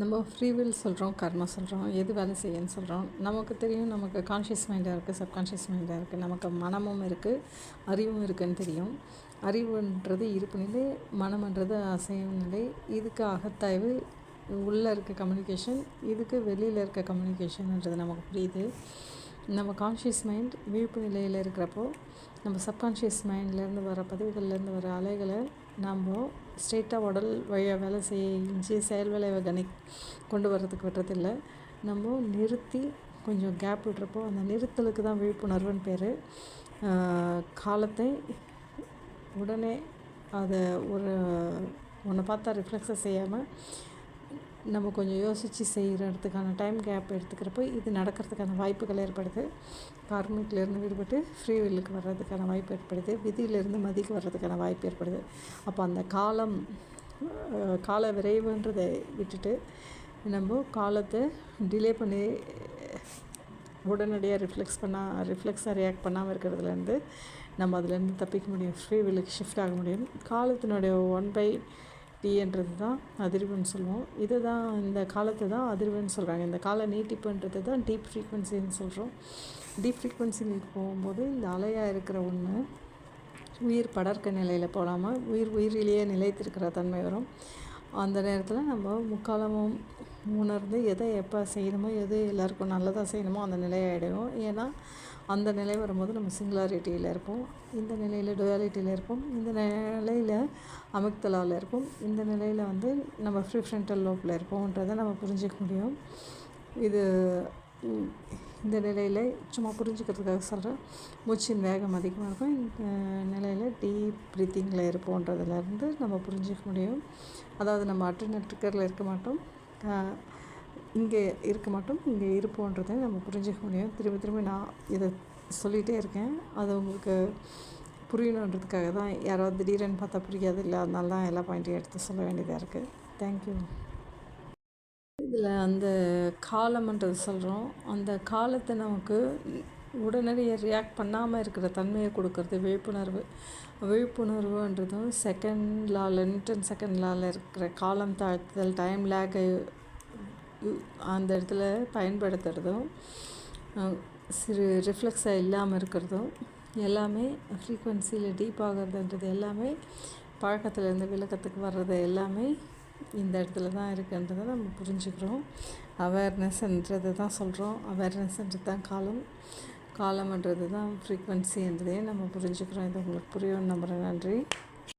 நம்ம ஃப்ரீவில் சொல்கிறோம் கர்மா சொல்கிறோம் எது வேலை செய்யன்னு சொல்கிறோம் நமக்கு தெரியும் நமக்கு கான்ஷியஸ் மைண்டாக இருக்குது சப்கான்ஷியஸ் மைண்டாக இருக்குது நமக்கு மனமும் இருக்குது அறிவும் இருக்குன்னு தெரியும். அறிவுன்றது இருப்பு நிலை மனம்ன்றது அசையும் நிலை. இதுக்கு அகத்தாய்வு உள்ளே இருக்க கம்யூனிகேஷன் இதுக்கு வெளியில் இருக்க கம்யூனிகேஷன்ன்றது நமக்கு புரியுது. நம்ம கான்ஷியஸ் மைண்ட் விழிப்பு நிலையில் இருக்கிறப்போ நம்ம சப்கான்ஷியஸ் மைண்ட்லேருந்து வர பதிவுகள்லேருந்து வர அலைகளை நாம் ஸ்ட்ரெயிட்டாக உடல் வழியாக வேலை செஞ்சு செயல் விளைவை கணி கொண்டு வர்றதுக்கு விட்டுறதில்லை நம்ம நிறுத்தி கொஞ்சம் கேப் விடுறப்போ அந்த நிறுத்தலுக்கு தான் விழிப்புணர்வுன்னு பேர். காலத்தை உடனே அதை ஒரு ஒன்றை பார்த்தா ரிஃப்ளெக்ஸை செய்யாமல் நம்ம கொஞ்சம் யோசித்து செய்கிறதுக்கான டைம் கேப் எடுத்துக்கிறப்போ இது நடக்கிறதுக்கான வாய்ப்புகள் ஏற்படுது. கார்மிக்லேருந்து விடுபட்டு ஃப்ரீ வில்லுக்கு வர்றதுக்கான வாய்ப்பு ஏற்படுது. விதியிலேருந்து மதிக்கு வர்றதுக்கான வாய்ப்பு ஏற்படுது. அப்போ அந்த காலம் கால விரைவுன்றதை விட்டுட்டு நம்ம காலத்தை டிலே பண்ணி உடனடியாக ரிஃப்ளெக்ஸ் பண்ணால் ரிஃப்ளெக்ஸாக ரியாக்ட் பண்ணாமல் இருக்கிறதுலேருந்து நம்ம அதுலேருந்து தப்பிக்க முடியும். ஃப்ரீ வில்லுக்கு ஷிஃப்ட் ஆக முடியும். காலத்தினுடைய ஒன் பை டீன்றது தான் அதிர்வுன்னு சொல்லுவோம். இது தான் இந்த காலத்தை தான் அதிர்வுன்னு சொல்கிறாங்க இந்த கால நீட்டிப்புன்றது தான் டீப் ஃப்ரீக்வன்சின்னு சொல்கிறோம் டீப் ஃப்ரீக்வன்சிக்கு போகும்போது இந்த அலையாக இருக்கிற ஒன்று உயிர் படர்க்க நிலையில் போகலாமா உயிர் உயிரிலேயே நிலைத்திருக்கிற தன்மை வரும். அந்த நேரத்தில் நம்ம முக்காலமும் உணர்ந்து எதை எப்போ செய்யணுமோ எது எல்லாருக்கும் நல்லதாக செய்யணுமோ அந்த நிலையை ஏன்னா அந்த நிலை வரும்போது நம்ம சிங்குலாரிட்டியில் இருப்போம். இந்த நிலையில் டுவாலிட்டியில் இருப்போம். இந்த நிலையில் அமிக்தலாவில் இருப்போம். இந்த நிலையில் வந்து நம்ம ஃப்ரீ ஃப்ரண்டல் லோப்பில் இருப்போம்ன்றதை நம்ம புரிஞ்சிக்க முடியும். இது இந்த நிலையில் சும்மா புரிஞ்சுக்கிறதுக்காக சொல்கிறேன் மூச்சின் வேகம் அதிகமாக இருக்கும். இந்த நிலையில் டீப் ப்ரீத்திங்கில் இருப்போன்றதுலேருந்து நம்ம புரிஞ்சிக்க முடியும். அதாவது நம்ம அட்டர்னட்டுக்கரில் இருக்க மாட்டோம். இங்கே இருக்க மாட்டோம். இங்கே இருப்போன்றதை நம்ம புரிஞ்சிக்க முடியும். திரும்ப திரும்ப நான் இதை சொல்லிகிட்டே இருக்கேன். அது உங்களுக்கு புரியணுன்றதுக்காக தான். யாராவது திடீரென்னு பார்த்தா புரியாது. இல்லை அதனால தான் எல்லா பாயிண்ட்டையும் எடுத்து சொல்ல வேண்டியதாக இருக்குது தேங்க்யூ இதில் அந்த காலம்ன்றது சொல்கிறோம். அந்த காலத்தை நமக்கு உடனடியாக ரியாக்ட் பண்ணாமல் இருக்கிற தன்மையை கொடுக்கறது விழிப்புணர்வு. விழிப்புணர்வுன்றதும் செகண்ட் லாவில் நியூட்டன் செகண்ட் லாவில் இருக்கிற காலம் தாழ்த்துதல் டைம் லேக்கை அந்த இடத்துல பயன்படுத்துகிறதும் சிறு ரிஃப்ளெக்ஸாக இல்லாமல் இருக்கிறதும் எல்லாமே ஃப்ரீக்குவென்சியில் டீப் ஆகிறதுன்றது எல்லாமே பழக்கத்துலேருந்து விளக்கத்துக்கு வர்றது எல்லாமே இந்த இடத்துல தான் இருக்குன்றதை நம்ம புரிஞ்சுக்கிறோம். அவேர்னஸ்ன்றது தான் சொல்கிறோம் அவேர்னஸ்ன்றது தான் காலம். காலம்ன்றது தான் ஃப்ரீக்வன்சின்றதையும் நம்ம புரிஞ்சுக்கிறோம். இது உங்களுக்கு புரியும் நம்புகிறேன் நன்றி.